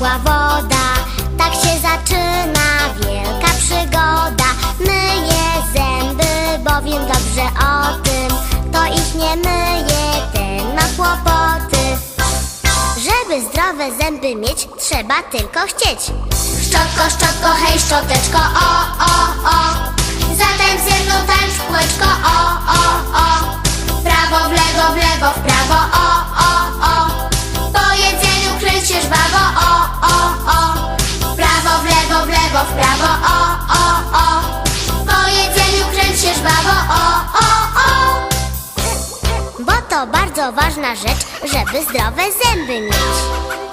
ciepła woda. Tak się zaczyna wielka przygoda. Myję zęby, bowiem dobrze o tym. To ich nie myje, ten ma kłopoty. Żeby zdrowe zęby mieć, trzeba tylko chcieć. Szczotko, szczotko, hej, szczoteczko, o, o, o. Zatańcz ze mną, tańcz, kółeczko, o, o, o. Prawo, w lewo, w lewo, w prawo, o. to bardzo ważna rzecz, żeby zdrowe zęby mieć.